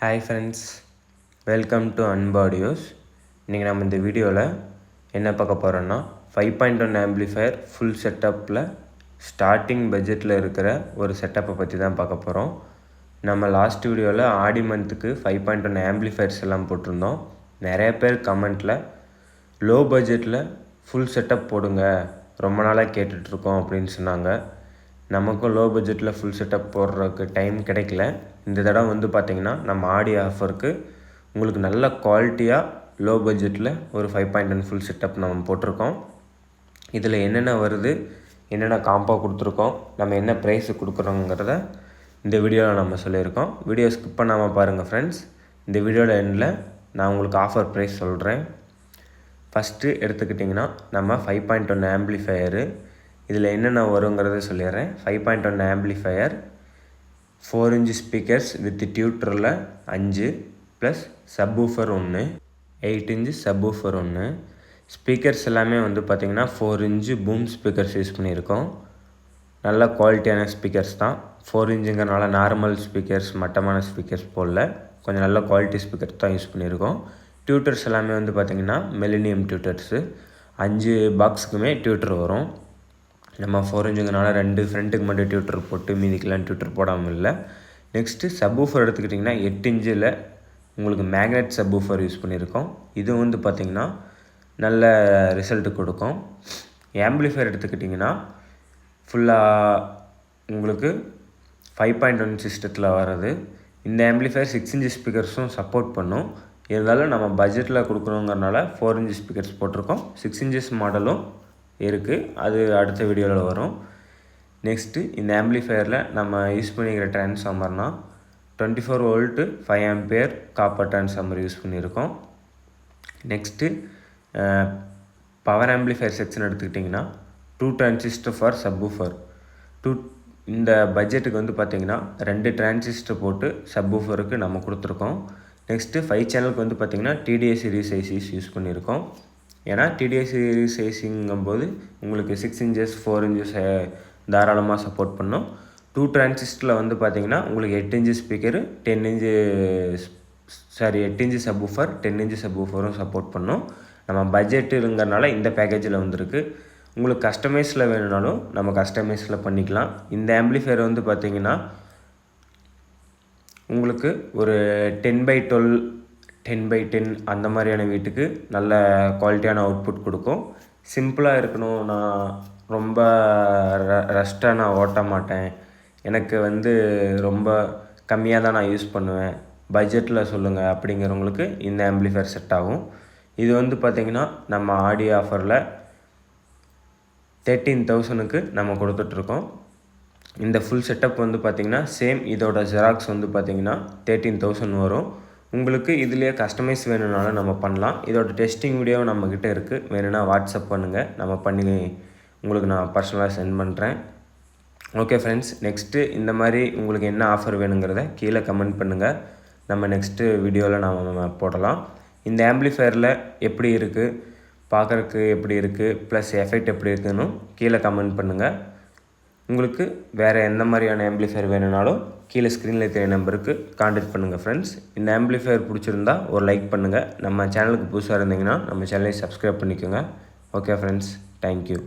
Hi friends welcome to அன்பாடியோஸ் இன்றைக்கி நம்ம இந்த வீடியோவில் என்ன பார்க்க போகிறோன்னா five point one amplifier full செட்டப்பில் ஸ்டார்டிங் பட்ஜெட்டில் இருக்கிற ஒரு செட்டப்பை பற்றி தான் பார்க்க போகிறோம் நம்ம லாஸ்ட் வீடியோவில் ஆடி மந்த்துக்கு ஃபைவ் பாயிண்ட் ஒன் ஆம்பிளிஃபயர்ஸ் எல்லாம் போட்டிருந்தோம். நிறைய பேர் கமெண்ட்டில் லோ பட்ஜெட்டில் ஃபுல் செட்டப் போடுங்க ரொம்ப நாளாக கேட்டுட்ருக்கோம் அப்படின்னு சொன்னாங்க. நமக்கும் லோ பட்ஜெட்டில் ஃபுல் செட்டப் போடுறதுக்கு டைம் கிடைக்கல. இந்த தடவை வந்து பார்த்திங்கன்னா நம்ம ஆடி ஆஃபருக்கு உங்களுக்கு நல்ல குவாலிட்டியாக லோ பட்ஜெட்டில் ஒரு five point one full setup நம்ம போட்டிருக்கோம். இதில் என்னென்ன வருது என்னென்ன காம்போ கொடுத்துருக்கோம் நம்ம என்ன ப்ரைஸு கொடுக்குறோங்கிறத இந்த வீடியோவில் நம்ம சொல்லியிருக்கோம். வீடியோ ஸ்கிப் பண்ணாமல் பாருங்கள் ஃப்ரெண்ட்ஸ் இந்த வீடியோவில் எண்டில் நான் உங்களுக்கு ஆஃபர் ப்ரைஸ் சொல்கிறேன் ஃபஸ்ட்டு எடுத்துக்கிட்டிங்கன்னா நம்ம ஃபைவ் பாயிண்ட் ஒன் ஆம்பிளிஃபையரு இதில் என்னென்ன வருங்கிறத சொல்லிடுறேன். Five point one amplifier four inch speakers with டியூட்டரில் அஞ்சு ப்ளஸ் சப்வூஃபர் ஒன்று எயிட் இன்ச்சு சப்வூஃபர் ஒன்று ஸ்பீக்கர்ஸ் எல்லாமே வந்து பார்த்திங்கன்னா four inch boom speakers use பண்ணியிருக்கோம். நல்ல குவாலிட்டியான ஸ்பீக்கர்ஸ் தான். ஃபோர் இன்ச்சுங்கிறனால நார்மல் ஸ்பீக்கர்ஸ் மட்டமான ஸ்பீக்கர்ஸ் போடல. கொஞ்சம் நல்ல குவாலிட்டி ஸ்பீக்கர் தான் யூஸ் பண்ணியிருக்கோம். டியூட்டர்ஸ் எல்லாமே வந்து பார்த்திங்கன்னா மெலினியம் டியூட்டர்ஸு அஞ்சு பாக்ஸுக்குமே டியூட்டர் வரும். நம்ம ஃபோர் இன்ச்சுங்கனால ரெண்டு ஃப்ரண்ட்டுக்கு மட்டும் டியூட்டர் போட்டு மீதிக்கெலாம் டியூட்டர் போடாமல் இல்லை. நெக்ஸ்ட்டு சப்வூஃபர் எடுத்துக்கிட்டிங்கன்னா எட்டு இன்ச்சில் உங்களுக்கு மேக்னெட் சப்வூஃபர் யூஸ் பண்ணியிருக்கோம். இது வந்து பார்த்திங்கன்னா நல்ல ரிசல்ட்டு கொடுக்கும். ஆம்பிளிஃபயர் எடுத்துக்கிட்டிங்கன்னா ஃபுல்லாக உங்களுக்கு ஃபைவ் பாயிண்ட் ஒன் சிஸ்டத்தில் வர்றது. இந்த ஆம்பிளிஃபயர் சிக்ஸ் இன்ச் ஸ்பீக்கர்ஸும் சப்போர்ட் பண்ணும். இருந்தாலும் நம்ம பட்ஜெட்டில் கொடுக்குறோங்கிறனால ஃபோர் இன்ச் ஸ்பீக்கர்ஸ் போட்டிருக்கோம். சிக்ஸ் இன்ச்சஸ் மாடலும் இருக்குது அது அடுத்த வீடியோவில் வரும். நெக்ஸ்ட்டு இந்த ஆம்பிளிஃபயரில் நம்ம யூஸ் பண்ணிக்கிற ட்ரான்ஸ்ஃபார்மர்னால் twenty four volt five ampere copper transformer use பண்ணியிருக்கோம். நெக்ஸ்ட்டு பவர் ஆம்பிளிஃபயர் செக்ஷன் எடுத்துக்கிட்டிங்கன்னா two transistor for subwoofer two இந்த பட்ஜெட்டுக்கு வந்து பார்த்திங்கன்னா ரெண்டு டிரான்சிஸ்டர் போட்டு சப்வூஃபருக்கு நம்ம கொடுத்துருக்கோம். நெக்ஸ்ட்டு ஃபைவ் சேனலுக்கு வந்து பார்த்திங்கன்னா டிடிஎஸ் சீரிஸ் ஐசிஸ் யூஸ் பண்ணியிருக்கோம். ஏன்னா டிடிஎஸ் சீரிஸ் ஐசிங்கும்போது உங்களுக்கு சிக்ஸ் இன்ச்சஸ் ஃபோர் இன்ச்சஸ் தாராளமாக சப்போர்ட் பண்ணும். டூ டிரான்சிஸ்டரில் வந்து பார்த்திங்கன்னா உங்களுக்கு எட்டு inch speaker ten inch sorry எட்டு இன்ச்சு சப்வூஃபர் டென் இன்ச்சு சப்வூஃபரும் சப்போர்ட் பண்ணும். நம்ம பட்ஜெட்டுங்கிறனால இந்த பேக்கேஜில் வந்திருக்கு. உங்களுக்கு கஸ்டமைஸில் வேணும்னாலும் நம்ம கஸ்டமைஸில் பண்ணிக்கலாம். இந்த ஆம்பிளிஃபையர் வந்து பார்த்திங்கன்னா உங்களுக்கு ஒரு ten by twelve ten by ten அந்த மாதிரியான வீட்டுக்கு நல்ல குவாலிட்டியான அவுட்புட் கொடுக்கும். சிம்பிளாக இருக்கணும். நான் ரொம்ப ர ரஷ்ட்டாக நான் ஓட்ட மாட்டேன். எனக்கு வந்து ரொம்ப கம்மியாக தான் நான் யூஸ் பண்ணுவேன். பட்ஜெட்டில் சொல்லுங்கள் அப்படிங்கிறவங்களுக்கு இந்த ஆம்பிளிஃபயர் செட் ஆகும். இது வந்து பார்த்திங்கன்னா நம்ம ஆடி ஆஃபரில் தேர்ட்டீன் தௌசணுக்கு நம்ம கொடுத்துட்ருக்கோம் இந்த ஃபுல் செட்டப் வந்து பார்த்திங்கன்னா சேம் இதோட ஜெராக்ஸ் வந்து பார்த்திங்கன்னா தேர்ட்டீன் தௌசண்ட் வரும். உங்களுக்கு இதுலேயே கஸ்டமைஸ் வேணும்னாலும் நம்ம பண்ணலாம். இதோட டெஸ்டிங் வீடியோ நம்மக்கிட்ட இருக்குது வேணும்னா வாட்ஸ்அப் பண்ணுங்கள் நம்ம பண்ணி உங்களுக்கு நான் பர்சனலாக சென்ட் பண்ணுறேன் ஓகே ஃப்ரெண்ட்ஸ் நெக்ஸ்ட்டு இந்த மாதிரி உங்களுக்கு என்ன ஆஃபர் வேணுங்கிறத கீழே கமெண்ட் பண்ணுங்கள் நம்ம நெக்ஸ்ட்டு வீடியோவில் நம்ம போடலாம். இந்த ஆம்பிளிஃபயரில் எப்படி இருக்குது பார்க்குறக்கு எப்படி இருக்குது ப்ளஸ் எஃபெக்ட் எப்படி இருக்குதுன்னு கீழே கமெண்ட் பண்ணுங்கள் உங்களுக்கு வேறு எந்த மாதிரியான ஆம்பிளிஃபயர் வேணும்னாலும் கீழே ஸ்க்ரீனில் தெரிய நம்பருக்கு காண்டாக்ட் பண்ணுங்கள் ஃப்ரெண்ட்ஸ் இந்த ஆம்பிளிஃபயர் பிடிச்சிருந்தா ஒரு லைக் பண்ணுங்கள் நம்ம சேனலுக்கு புதுசாக இருந்தீங்கன்னா நம்ம சேனலை சப்ஸ்கிரைப் பண்ணிக்கோங்க. Okay friends thank you